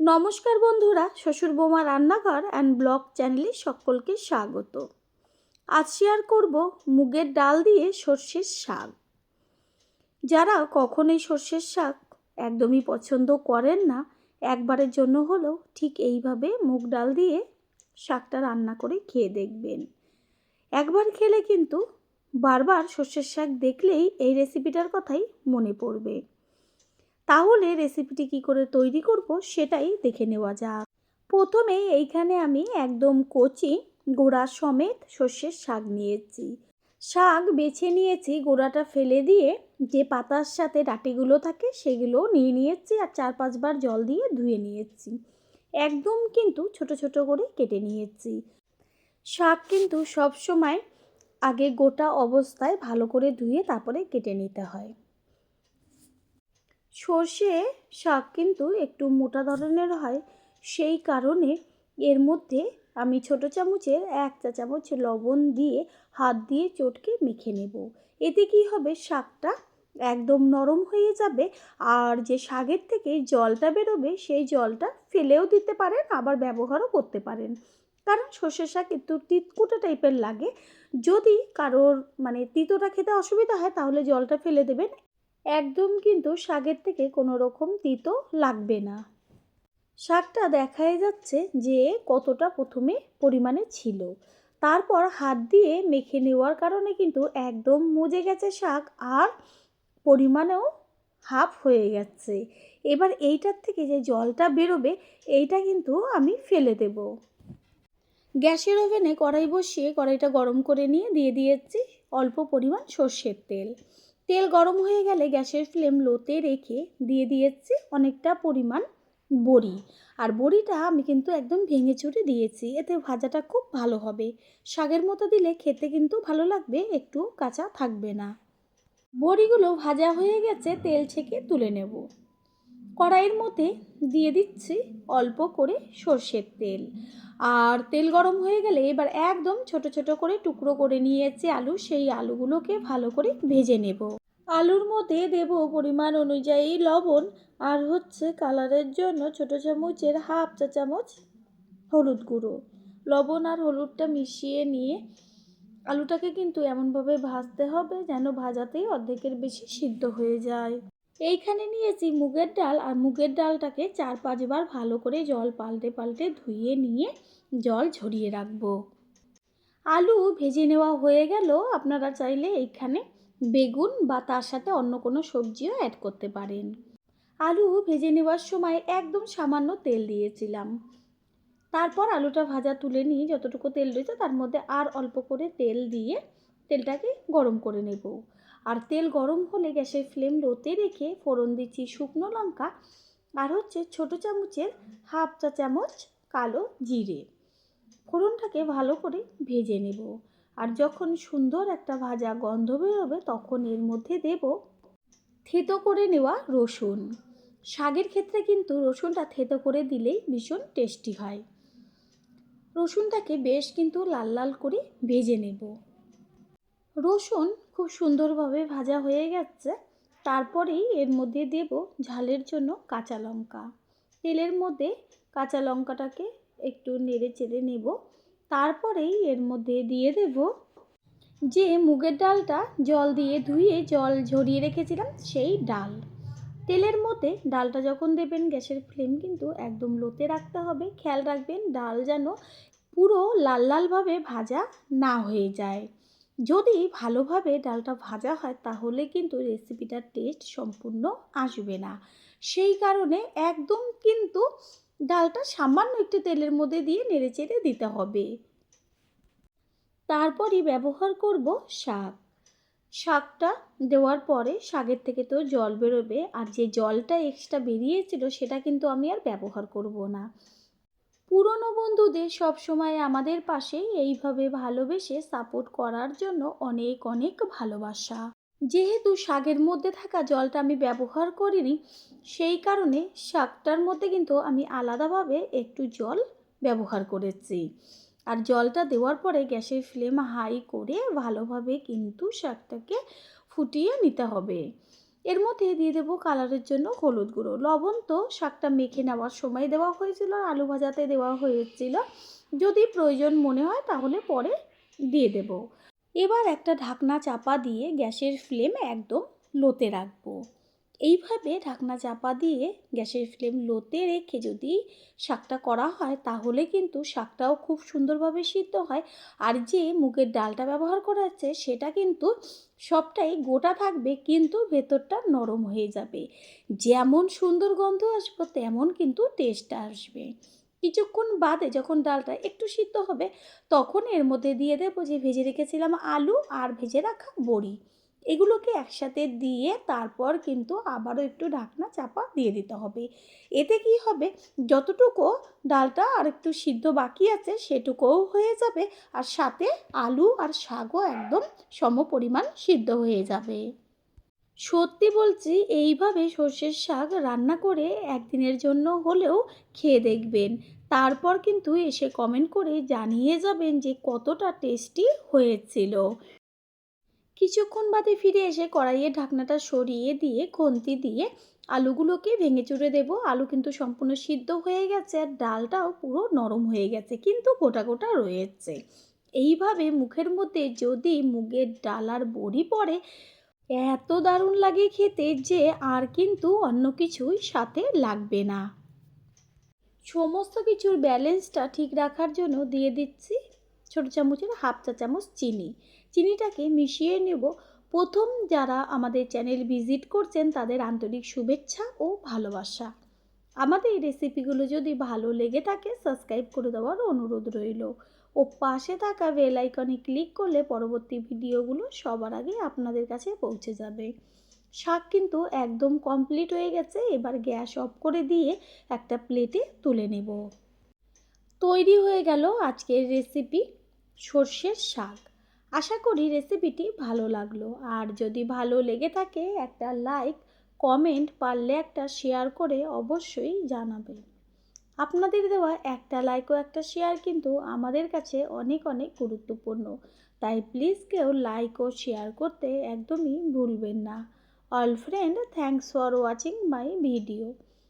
নমস্কার বন্ধুরা, শ্বশুর বৌমা রান্নাঘর অ্যান্ড ব্লগ চ্যানেলে সকলকে স্বাগত। আজ শেয়ার করব মুগের ডাল দিয়ে সর্ষের শাক। যারা কখনোই সর্ষের শাক একদমই পছন্দ করেন না, একবারের জন্য হলেও ঠিক এইভাবে মুগ ডাল দিয়ে শাকটা রান্না করে খেয়ে দেখবেন। একবার খেলে কিন্তু বারবার সর্ষের শাক দেখলেই এই রেসিপিটার কথাই মনে পড়বে। তাহলে রেসিপিটি কি করে তৈরি করব সেটাই দেখে নেওয়া যাক। প্রথমে এইখানে আমি একদম কচি গোড়া সমেত সর্ষের শাক নিয়েছি। শাক বেছে নিয়েছি, গোড়াটা ফেলে দিয়ে যে পাতার সাথে ডাটিগুলো থাকে সেগুলো নিয়ে নিয়েছি আর চার পাঁচবার জল দিয়ে ধুয়ে নিয়েছি। একদম কিন্তু ছোট ছোট করে কেটে নিয়েছি। শাক কিন্তু সব সময় আগে গোটা অবস্থায় ভালো করে ধুয়ে তারপরে কেটে নিতে হয়। সর্ষে শাক কিন্তু একটু মোটা ধরনের হয়। সেই কারণে এর মধ্যে আমি ছোট চামচের এক চা চামচ লবণ দিয়ে হাত দিয়ে চটকে মেখে নেব। এতে কি হবে? শাকটা একদম নরম হয়ে যাবে আর যে শাকের থেকে জলটা বেরোবে, সেই জলটা ফেলেও দিতে পারেন, আবার ব্যবহারও করতে পারেন। কারণ সর্ষে শাক একটু তিতকুটে টাইপের লাগে। যদি কারোর মানে তিতোটা খেতে অসুবিধা হয়, তাহলে জলটা ফেলে দেবেন একদম কিন্তু শাকের থেকে কোনো রকম তিতো লাগবে না। শাকটা দেখাই যাচ্ছে যে কতটা প্রথমে পরিমাণে ছিল। তারপর হাত দিয়ে মেখে নেওয়ার কারণে কিন্তু একদম মজে গেছে শাক আর পরিমাণেও হাফ হয়ে গেছে। এবার এইটার থেকে যে জলটা বেরোবে, এইটা কিন্তু আমি ফেলে দেব। গ্যাসের ওভেনে কড়াই বসিয়ে কড়াইটা গরম করে নিয়ে দিয়ে দিয়েছি অল্প পরিমাণ সর্ষের তেল। তেল গরম হয়ে গেলে গ্যাসের ফ্লেম লোতে রেখে দিয়ে দিয়েছি অনেকটা পরিমাণ বড়ি। আর বড়িটা আমি কিন্তু একদম ভেঙে চুরে দিয়েছি, এতে ভাজাটা খুব ভালো হবে। শাকের মতো দিলে খেতে কিন্তু ভালো লাগবে, একটু কাঁচা থাকবে না। বড়িগুলো ভাজা হয়ে গেছে, তেল ছেঁকে তুলে নেব। কড়াইয়ের মধ্যে দিয়ে দিচ্ছি অল্প করে সর্ষের তেল। আর তেল গরম হয়ে গেলে এবার একদম ছোট ছোট করে টুকরো করে নিয়েছি আলু। সেই আলুগুলোকে ভালো করে ভেজে নেব। আলুর মধ্যে দেব পরিমাণ অনুযায়ী লবণ আর হচ্ছে কালারের জন্য ছোট চামচের হাফ চা চামচ হলুদ গুঁড়ো। লবণ আর হলুদটা মিশিয়ে নিয়ে আলুটাকে কিন্তু এমনভাবে ভাজতে হবে যেন ভাজাতেই অর্ধেকের বেশি সিদ্ধ হয়ে যায়। এইখানে নিয়েছি মুগের ডাল আর মুগের ডালটাকে চার পাঁচবার ভালো করে জল পাল্টে পাল্টে ধুয়ে নিয়ে জল ঝরিয়ে রাখব। আলু ভেজে নেওয়া হয়ে গেল। আপনারা চাইলে এইখানে বেগুন বা তার সাথে অন্য কোনো সবজিও অ্যাড করতে পারেন। আলু ভেজে নেওয়ার সময় একদম সামান্য তেল দিয়েছিলাম। তারপর আলুটা ভাজা তুলে নিয়ে যতটুকু তেল রয়েছে তার মধ্যে আর অল্প করে তেল দিয়ে তেলটাকে গরম করে নেব। আর তেল গরম হলে গ্যাসের ফ্লেম লোতে রেখে ফোড়ন দিচ্ছি শুকনো লঙ্কা আর হচ্ছে ছোটো চামচের হাফ চা চামচ কালো জিরে। ফোড়নটাকে ভালো করে ভেজে নেব। আর যখন সুন্দর একটা ভাজা গন্ধ বেরোবে তখন এর মধ্যে দেব থেতো করে নেওয়া রসুন। শাকের ক্ষেত্রে কিন্তু রসুনটা থেতো করে দিলেই ভীষণ টেস্টি হয়। রসুনটাকে বেশ কিন্তু লাল লাল করে ভেজে নেব। রসুন খুব সুন্দরভাবে ভাজা হয়ে গেছে। তারপরেই এর মধ্যে দেব ঝালের জন্য কাঁচা লঙ্কা। তেলের মধ্যে কাঁচা লঙ্কাটাকে একটু নেড়ে চেড়ে নেব। তারপরেই এর মধ্যে দিয়ে দেব যে মুগের ডালটা জল দিয়ে ধুয়ে জল ঝরিয়ে রেখেছিলাম সেই ডাল। তেলের মধ্যে ডালটা যখন দেবেন গ্যাসের ফ্লেম কিন্তু একদম লোতে রাখতে হবে। খেয়াল রাখবেন ডাল যেন পুরো লাল লালভাবে ভাজা না হয়ে যায়। যদি ভালোভাবে ডালটা ভাজা হয়, তাহলে কিন্তু রেসিপিটার টেস্ট সম্পূর্ণ আসবে না। সেই কারণে একদম কিন্তু ডালটা সামান্য একটু তেলের মধ্যে দিয়ে নেড়ে চেড়ে দিতে হবে। তারপরই ব্যবহার করব শাক। শাকটা দেওয়ার পরে শাকের থেকে তো জল বেরোবে, আর যে জলটা এক্সট্রা বেরিয়েছিল, সেটা কিন্তু আমি আর ব্যবহার করব না। পুরনো বন্ধুদের সব সময় আমাদের পাশে এইভাবে ভালোবেসে সাপোর্ট করার জন্য অনেক অনেক ভালোবাসা। যেহেতু শাকের মধ্যে থাকা জলটা আমি ব্যবহার করিনি, সেই কারণে শাকটার মধ্যে কিন্তু আমি আলাদাভাবে একটু জল ব্যবহার করেছি। আর জলটা দেওয়ার পরে গ্যাসের ফ্লেম হাই করে ভালোভাবে কিন্তু শাকটাকে ফুটিয়ে নিতে হবে। এর মধ্যে দিয়ে দেবো কালারের জন্য হলুদ গুঁড়ো। লবণ তো শাকটা মেখে নেওয়ার সময় দেওয়া হয়েছিল আর আলু ভাজাতে দেওয়া হয়েছিল। যদি প্রয়োজন মনে হয় তাহলে পরে দিয়ে দেব। এবার একটা ঢাকনা চাপা দিয়ে গ্যাসের ফ্লেম একদম লোতে রাখব। এইভাবে ঢাকনা চাপা দিয়ে গ্যাসের ফ্লেম লোতে রেখে যদি শাকটা করা হয়, তাহলে কিন্তু শাকটাও খুব সুন্দরভাবে সিদ্ধ হয়। আর যে মুগের ডালটা ব্যবহার করা হচ্ছে, সেটা কিন্তু সবটাই গোটা থাকবে, কিন্তু ভেতরটা নরম হয়ে যাবে। যেমন সুন্দর গন্ধ আসবে, তেমন কিন্তু টেস্ট আসবে। কিছুক্ষণ বাদে যখন ডালটা একটু সিদ্ধ হবে, তখন এর মধ্যে দিয়ে দেবো যে, ভেজে রেখেছিলাম আলু আর ভেজে রাখা বড়ি। এগুলোকে একসাথে দিয়ে তারপর কিন্তু আবারও একটু ঢাকনা চাপা দিয়ে দিতে হবে। এতে কি হবে? যতটুকু ডালটা আর একটু সিদ্ধ বাকি আছে সেটুকুও হয়ে যাবে আর সাথে আলু আর শাকও একদম সম পরিমাণ সিদ্ধ হয়ে যাবে। সত্যি বলছি, এইভাবে সর্ষের শাক রান্না করে একদিনের জন্য হলেও খেয়ে দেখবেন। তারপর কিন্তু এসে কমেন্ট করে জানিয়ে যাবেন যে কতটা টেস্টি হয়েছিল। কিছুক্ষণ বাদে ফিরে এসে কড়াইয়ের ঢাকনাটা সরিয়ে দিয়ে খন্তি দিয়ে আলুগুলোকে ভেঙে চুড়ে দেবো। আলু কিন্তু সম্পূর্ণ সিদ্ধ হয়ে গেছে আর ডালটাও পুরো নরম হয়ে গেছে, কিন্তু গোটা গোটা রয়েছে। এইভাবে মুখের মধ্যে যদি মুগের ডাল আর বড়ি পড়ে, এত দারুণ লাগে খেতে যে আর কিন্তু অন্য কিছুই সাথে লাগবে না। সমস্ত কিছুর ব্যালেন্সটা ঠিক রাখার জন্য দিয়ে দিচ্ছি। ছোটো চামচের হাফ চা চামচ চিনি। চিনিটাকে মিশিয়ে নেব। প্রথম যারা আমাদের চ্যানেল ভিজিট করছেন, তাদের আন্তরিক শুভেচ্ছা ও ভালোবাসা। আমাদের এই রেসিপিগুলো যদি ভালো লেগে থাকে, সাবস্ক্রাইব করে দেওয়ার অনুরোধ রইল। ও পাশে থাকা বেল আইকনে ক্লিক করলে পরবর্তী ভিডিওগুলো সবার আগে আপনাদের কাছে পৌঁছে যাবে। শাক কিন্তু একদম কমপ্লিট হয়ে গেছে, এবার গ্যাস অফ করে দিয়ে একটা প্লেটে তুলে নেব। তৈরি হয়ে গেল আজকের রেসিপি। সর্ষের শাক। আশা করি রেসিপিটি ভালো লাগল। আর যদি ভালো লেগে থাকে, একটা লাইক কমেন্ট পারলে একটা শেয়ার করে অবশ্যই জানাবে আপনাদের দেওয়া একটা লাইক ও একটা শেয়ার কিন্তু আমাদের কাছে অনেক অনেক গুরুত্বপূর্ণ। তাই প্লিজ কেউ লাইক ও শেয়ার করতে একদমই ভুলবেন না। All friend thanks for watching my video